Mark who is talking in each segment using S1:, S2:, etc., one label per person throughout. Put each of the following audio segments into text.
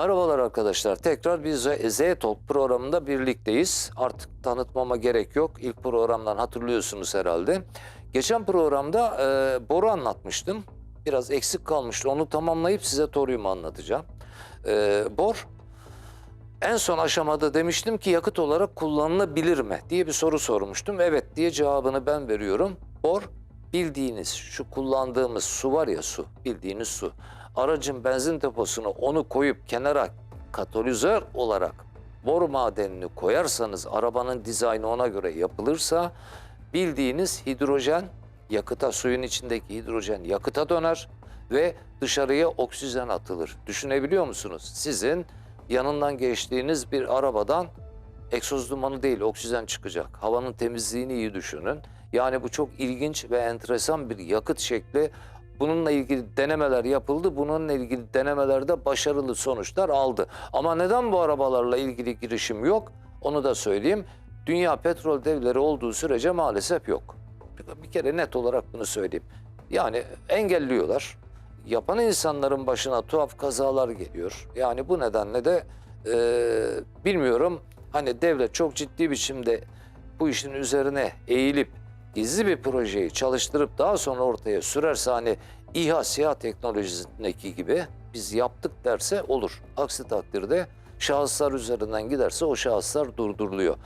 S1: Merhabalar arkadaşlar. Tekrar bir Z, Z Talk programında birlikteyiz. Artık tanıtmama gerek yok. İlk programdan hatırlıyorsunuz herhalde. Geçen programda e, boru anlatmıştım. Biraz eksik kalmıştı. Onu tamamlayıp size toryumu anlatacağım. E, bor en son aşamada demiştim ki yakıt olarak kullanılabilir mi diye bir soru sormuştum. Evet diye cevabını ben veriyorum. Bor bildiğiniz şu kullandığımız su var ya su bildiğiniz su. Aracın benzin deposunu onu koyup kenara katalizör olarak bor madenini koyarsanız arabanın dizaynı ona göre yapılırsa bildiğiniz hidrojen yakıta suyun içindeki hidrojen yakıta döner ve dışarıya oksijen atılır. Düşünebiliyor musunuz? Sizin yanından geçtiğiniz bir arabadan egzoz dumanı değil oksijen çıkacak. Havanın temizliğini iyi düşünün. Yani bu çok ilginç ve enteresan bir yakıt şekli. Bununla ilgili denemeler yapıldı. Bununla ilgili denemelerde başarılı sonuçlar aldı. Ama neden bu arabalarla ilgili girişim yok? Onu da söyleyeyim. Dünya petrol devleri olduğu sürece maalesef yok. Bir kere net olarak bunu söyleyeyim. Yani engelliyorlar. Yapan insanların başına tuhaf kazalar geliyor. Yani bu nedenle de e, bilmiyorum hani devlet çok ciddi biçimde bu işin üzerine eğilip gizli bir projeyi çalıştırıp daha sonra ortaya sürerse hani İHA SİHA teknolojisindeki gibi biz yaptık derse olur. Aksi takdirde şahıslar üzerinden giderse o şahıslar durduruluyor.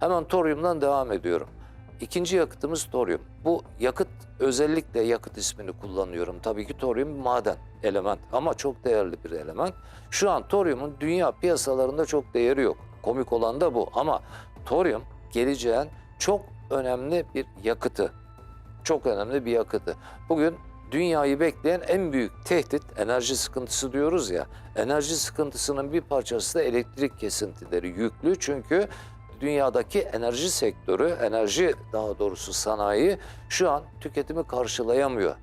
S1: Hemen toryumdan devam ediyorum. İkinci yakıtımız toryum. Bu yakıt özellikle yakıt ismini kullanıyorum. Tabii ki toryum maden, element ama çok değerli bir element. Şu an toryumun dünya piyasalarında çok değeri yok. Komik olan da bu ama toryum geleceğin çok önemli bir yakıtı. Çok önemli bir yakıtı. Bugün dünyayı bekleyen en büyük tehdit enerji sıkıntısı diyoruz ya. Enerji sıkıntısının bir parçası da elektrik kesintileri yüklü. Çünkü dünyadaki enerji sektörü, enerji daha doğrusu sanayi şu an tüketimi karşılayamıyor.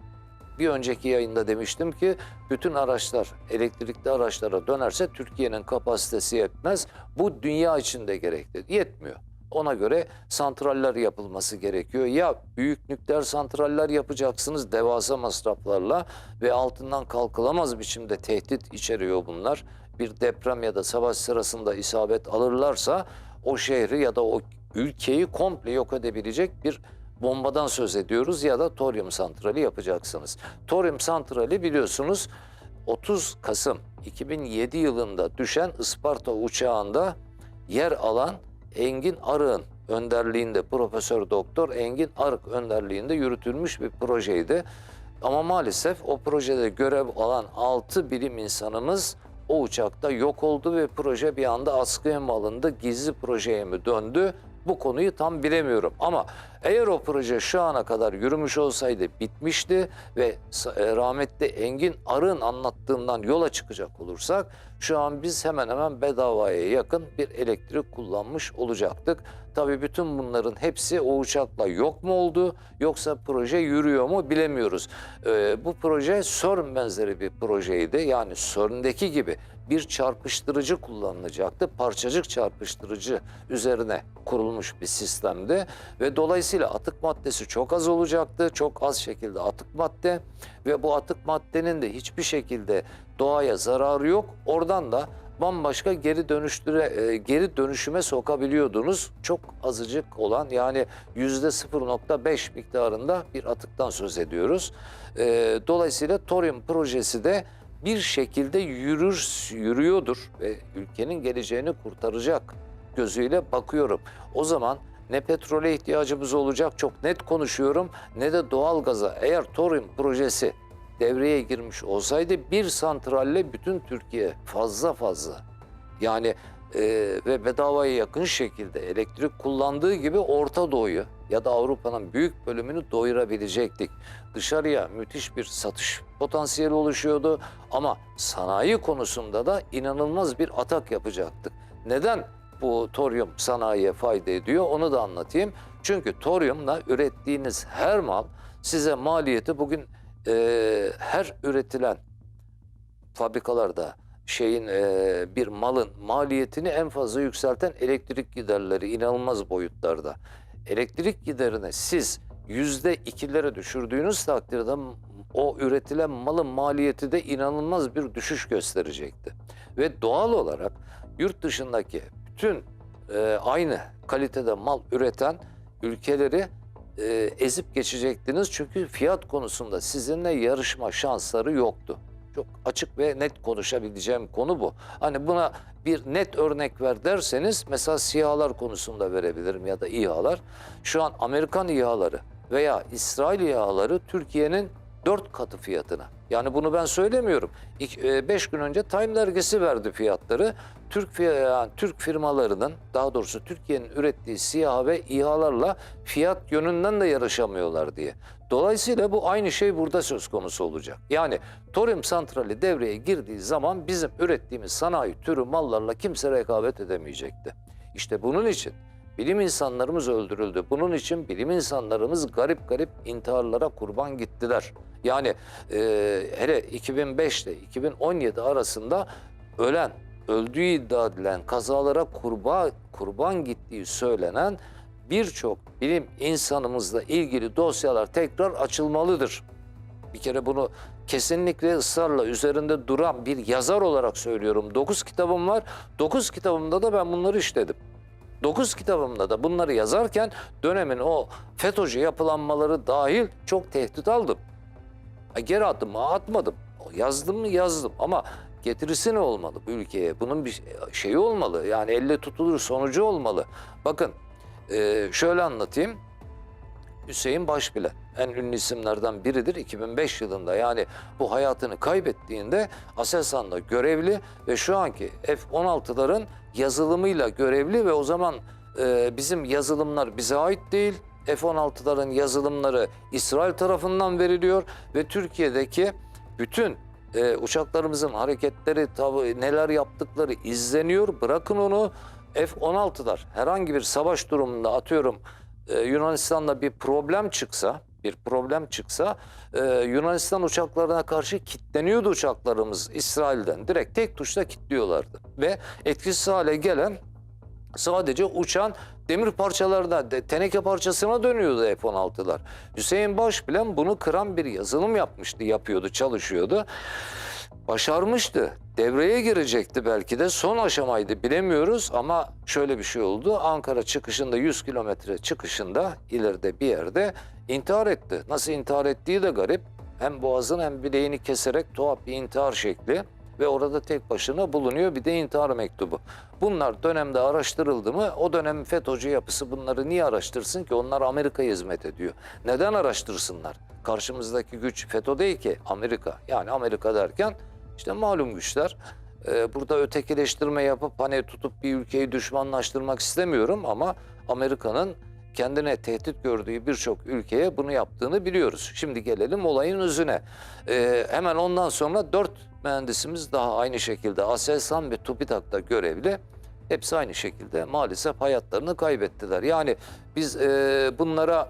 S1: Bir önceki yayında demiştim ki bütün araçlar elektrikli araçlara dönerse Türkiye'nin kapasitesi yetmez. Bu dünya içinde gerekli. Yetmiyor. Ona göre santraller yapılması gerekiyor. Ya büyük nükleer santraller yapacaksınız devasa masraflarla ve altından kalkılamaz biçimde tehdit içeriyor bunlar. Bir deprem ya da savaş sırasında isabet alırlarsa o şehri ya da o ülkeyi komple yok edebilecek bir bombadan söz ediyoruz ya da toryum santrali yapacaksınız. Toryum santrali biliyorsunuz 30 Kasım 2007 yılında düşen Isparta uçağında yer alan Engin Arık'ın önderliğinde Profesör Doktor Engin Arık önderliğinde yürütülmüş bir projeydi. Ama maalesef o projede görev alan 6 bilim insanımız o uçakta yok oldu ve proje bir anda askıya mı alındı, gizli projeye mi döndü? Bu konuyu tam bilemiyorum ama eğer o proje şu ana kadar yürümüş olsaydı bitmişti ve e, rahmetli Engin Arık'ın anlattığından yola çıkacak olursak şu an biz hemen hemen bedavaya yakın bir elektrik kullanmış olacaktık. Tabii bütün bunların hepsi o uçakla yok mu oldu yoksa proje yürüyor mu bilemiyoruz. Ee, bu proje CERN benzeri bir projeydi. Yani CERN'deki gibi bir çarpıştırıcı kullanılacaktı. Parçacık çarpıştırıcı üzerine kurulmuş bir sistemdi ve dolayısıyla atık maddesi çok az olacaktı. Çok az şekilde atık madde ve bu atık maddenin de hiçbir şekilde doğaya zararı yok. Oradan da bambaşka geri dönüştüre e, geri dönüşüme sokabiliyordunuz. Çok azıcık olan yani yüzde 0.5 miktarında bir atıktan söz ediyoruz. E, dolayısıyla Torium projesi de bir şekilde yürür yürüyordur ve ülkenin geleceğini kurtaracak gözüyle bakıyorum. O zaman ne petrole ihtiyacımız olacak çok net konuşuyorum ne de doğalgaza. Eğer Torium projesi devreye girmiş olsaydı bir santralle bütün Türkiye fazla fazla yani e, ve bedavaya yakın şekilde elektrik kullandığı gibi Orta Doğu'yu ya da Avrupa'nın büyük bölümünü doyurabilecektik. Dışarıya müthiş bir satış potansiyeli oluşuyordu ama sanayi konusunda da inanılmaz bir atak yapacaktık. Neden bu toryum sanayiye fayda ediyor onu da anlatayım. Çünkü toryumla ürettiğiniz her mal size maliyeti bugün e, her üretilen fabrikalarda şeyin e, bir malın maliyetini en fazla yükselten elektrik giderleri inanılmaz boyutlarda. Elektrik giderine siz yüzde ikilere düşürdüğünüz takdirde o üretilen malın maliyeti de inanılmaz bir düşüş gösterecekti. Ve doğal olarak yurt dışındaki bütün e, aynı kalitede mal üreten ülkeleri e, ezip geçecektiniz. Çünkü fiyat konusunda sizinle yarışma şansları yoktu. Çok açık ve net konuşabileceğim konu bu. Hani buna bir net örnek ver derseniz mesela SİHA'lar konusunda verebilirim ya da İHA'lar. Şu an Amerikan İHA'ları veya İsrail İHA'ları Türkiye'nin dört katı fiyatına. Yani bunu ben söylemiyorum. İlk, e, beş gün önce Time dergisi verdi fiyatları. Türk fi- yani Türk firmalarının daha doğrusu Türkiye'nin ürettiği SİHA ve İHA'larla fiyat yönünden de yarışamıyorlar diye. Dolayısıyla bu aynı şey burada söz konusu olacak. Yani toryum santrali devreye girdiği zaman bizim ürettiğimiz sanayi türü mallarla kimse rekabet edemeyecekti. İşte bunun için bilim insanlarımız öldürüldü. Bunun için bilim insanlarımız garip garip intiharlara kurban gittiler. Yani e, hele 2005 ile 2017 arasında ölen, öldüğü iddia edilen kazalara kurban, kurban gittiği söylenen birçok bilim insanımızla ilgili dosyalar tekrar açılmalıdır. Bir kere bunu kesinlikle ısrarla üzerinde duran bir yazar olarak söylüyorum. 9 kitabım var. 9 kitabımda da ben bunları işledim. 9 kitabımda da bunları yazarken dönemin o FETÖ'cü yapılanmaları dahil çok tehdit aldım. Geri adımı atmadım. Yazdım mı yazdım ama getirisi ne olmalı bu ülkeye? Bunun bir şeyi olmalı. Yani elle tutulur sonucu olmalı. Bakın e, şöyle anlatayım. Hüseyin Başbilen en ünlü isimlerden biridir 2005 yılında yani bu hayatını kaybettiğinde Aselsan'da görevli ve şu anki F-16'ların yazılımıyla görevli ve o zaman e, bizim yazılımlar bize ait değil. F-16'ların yazılımları İsrail tarafından veriliyor ve Türkiye'deki bütün e, uçaklarımızın hareketleri, tabi neler yaptıkları izleniyor. Bırakın onu F-16'lar herhangi bir savaş durumunda atıyorum e, Yunanistan'da bir problem çıksa, bir problem çıksa e, Yunanistan uçaklarına karşı kitleniyordu uçaklarımız İsrail'den. Direkt tek tuşla kilitliyorlardı. Ve etkisiz hale gelen sadece uçan demir parçalarına, teneke parçasına dönüyordu F-16'lar. Hüseyin Başbilen bunu kıran bir yazılım yapmıştı, yapıyordu, çalışıyordu. Başarmıştı. Devreye girecekti belki de. Son aşamaydı bilemiyoruz ama şöyle bir şey oldu. Ankara çıkışında 100 kilometre çıkışında ileride bir yerde intihar etti. Nasıl intihar ettiği de garip. Hem boğazını hem bileğini keserek tuhaf bir intihar şekli ve orada tek başına bulunuyor bir de intihar mektubu. Bunlar dönemde araştırıldı mı o dönemin FETÖ'cü yapısı bunları niye araştırsın ki? Onlar Amerika'ya hizmet ediyor. Neden araştırsınlar? Karşımızdaki güç FETÖ değil ki Amerika. Yani Amerika derken işte malum güçler. Ee, burada ötekileştirme yapıp hani tutup bir ülkeyi düşmanlaştırmak istemiyorum ama Amerika'nın kendine tehdit gördüğü birçok ülkeye bunu yaptığını biliyoruz. Şimdi gelelim olayın özüne. Ee, hemen ondan sonra dört mühendisimiz daha aynı şekilde Aselsan ve TÜBİTAK'ta görevli. Hepsi aynı şekilde maalesef hayatlarını kaybettiler. Yani biz e, bunlara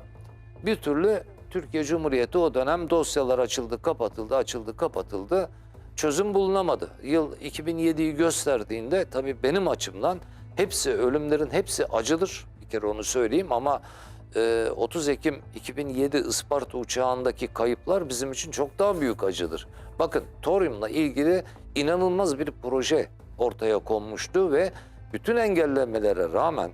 S1: bir türlü Türkiye Cumhuriyeti o dönem dosyalar açıldı, kapatıldı, açıldı, kapatıldı. Çözüm bulunamadı. Yıl 2007'yi gösterdiğinde tabii benim açımdan hepsi ölümlerin hepsi acıdır. Bir kere onu söyleyeyim ama e, 30 Ekim 2007 Isparta uçağındaki kayıplar bizim için çok daha büyük acıdır. Bakın Torium'la ilgili inanılmaz bir proje ortaya konmuştu ve bütün engellemelere rağmen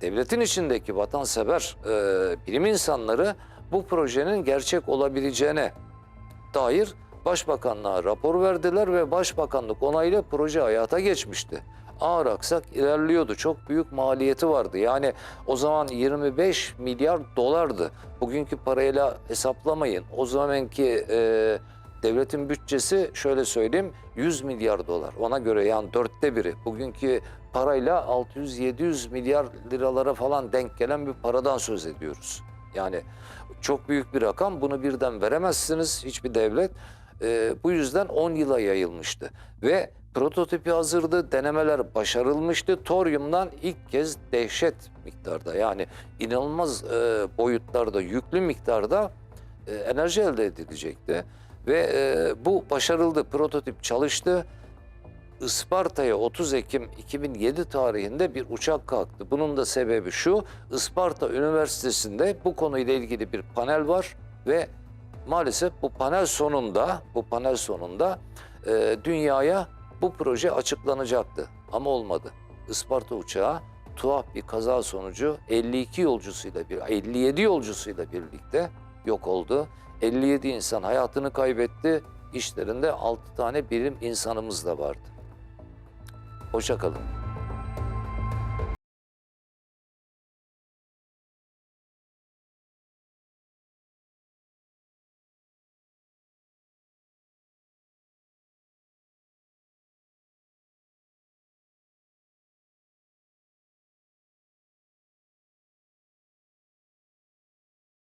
S1: devletin içindeki vatansever e, bilim insanları bu projenin gerçek olabileceğine dair Başbakanlığa rapor verdiler ve Başbakanlık onayla proje hayata geçmişti. Ağır aksak ilerliyordu. Çok büyük maliyeti vardı. Yani o zaman 25 milyar dolardı. Bugünkü parayla hesaplamayın. O zamanki e, devletin bütçesi şöyle söyleyeyim 100 milyar dolar. Ona göre yani dörtte biri. Bugünkü parayla 600-700 milyar liralara falan denk gelen bir paradan söz ediyoruz. Yani çok büyük bir rakam. Bunu birden veremezsiniz hiçbir devlet. Ee, bu yüzden 10 yıla yayılmıştı. Ve prototipi hazırdı, denemeler başarılmıştı. Toryumdan ilk kez dehşet miktarda yani inanılmaz e, boyutlarda, yüklü miktarda e, enerji elde edilecekti. Ve e, bu başarıldı, prototip çalıştı. Isparta'ya 30 Ekim 2007 tarihinde bir uçak kalktı. Bunun da sebebi şu, Isparta Üniversitesi'nde bu konuyla ilgili bir panel var ve maalesef bu panel sonunda, bu panel sonunda e, dünyaya bu proje açıklanacaktı ama olmadı. Isparta uçağı tuhaf bir kaza sonucu 52 yolcusuyla bir 57 yolcusuyla birlikte yok oldu. 57 insan hayatını kaybetti. İşlerinde 6 tane bilim insanımız da vardı. Hoşça kalın.